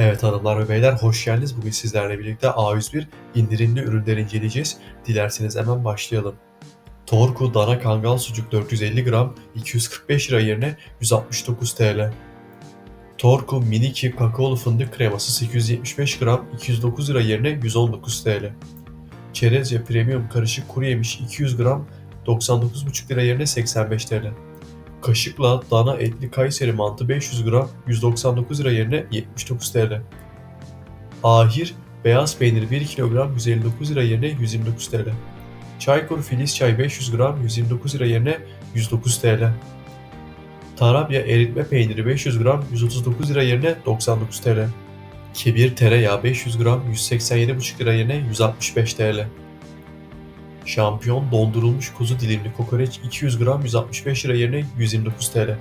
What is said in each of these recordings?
Evet hanımlar ve beyler hoş geldiniz. Bugün sizlerle birlikte A101 indirimli ürünleri inceleyeceğiz. Dilerseniz hemen başlayalım. Torku dana kangal sucuk 450 gram 245 lira yerine 169 TL. Torku mini ki kakaolu fındık kreması 875 gram 209 lira yerine 119 TL. Çerezce premium karışık kuru yemiş 200 gram 99,5 lira yerine 85 TL. Kaşıkla dana etli Kayseri mantı 500 gram 199 lira yerine 79 TL. Ahir beyaz peynir 1 kilogram 159 lira yerine 129 TL. Çaykur Filiz çay 500 gram 129 lira yerine 109 TL. Tarabya eritme peyniri 500 gram 139 lira yerine 99 TL. Kebir tereyağı 500 gram 187,5 lira yerine 165 TL. Şampiyon dondurulmuş kuzu dilimli kokoreç 200 gram 165 lira yerine 129 TL.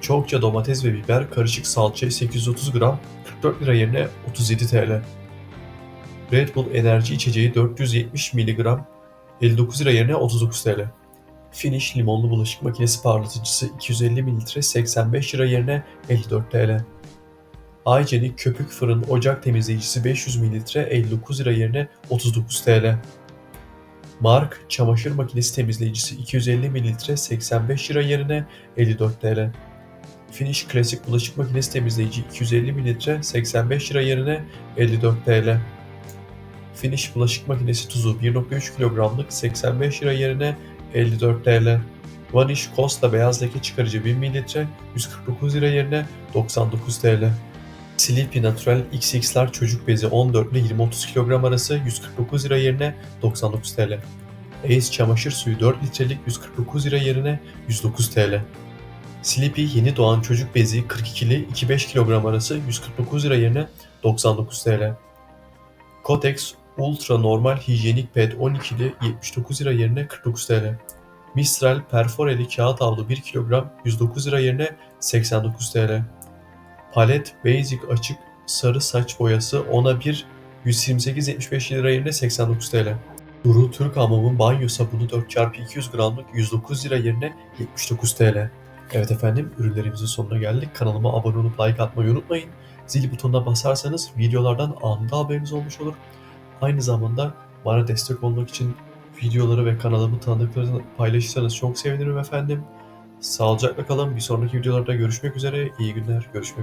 Çokça domates ve biber karışık salça 830 gram 44 lira yerine 37 TL. Red Bull enerji içeceği 470 mg 59 lira yerine 39 TL. Finish limonlu bulaşık makinesi parlatıcısı 250 ml 85 lira yerine 54 TL. Aycenik köpük fırın ocak temizleyicisi 500 ml 59 lira yerine 39 TL. Mark çamaşır makinesi temizleyicisi 250 ml 85 lira yerine 54 TL. Finish klasik bulaşık makinesi temizleyici 250 ml 85 lira yerine 54 TL. Finish bulaşık makinesi tuzu 1.3 kilogramlık 85 lira yerine 54 TL. Vanish Costa beyaz leke çıkarıcı 1000 ml 149 lira yerine 99 TL. Sleepy Natural XX'ler çocuk bezi 14 ile 20-30 kilogram arası 149 lira yerine 99 TL. Ace çamaşır suyu 4 litrelik 149 lira yerine 109 TL. Sleepy yeni doğan çocuk bezi 42'li 2-5 kilogram arası 149 lira yerine 99 TL. Kotex Ultra normal hijyenik pet 12'li 79 lira yerine 49 TL. Mistral perforeli kağıt havlu 1 kilogram 109 lira yerine 89 TL. Palet Basic açık sarı saç boyası 10'a 1 128.75 lira yerine 89 TL. Duru Türk Hamam'ın banyo sabunu 4x200 gramlık 109 lira yerine 79 TL. Evet efendim ürünlerimizin sonuna geldik. Kanalıma abone olup like atmayı unutmayın. Zil butonuna basarsanız videolardan anında haberiniz olmuş olur. Aynı zamanda bana destek olmak için videoları ve kanalımı tanıdıklarınızla paylaşırsanız çok sevinirim efendim. Sağlıcakla kalın. Bir sonraki videolarda görüşmek üzere. İyi günler. Görüşmek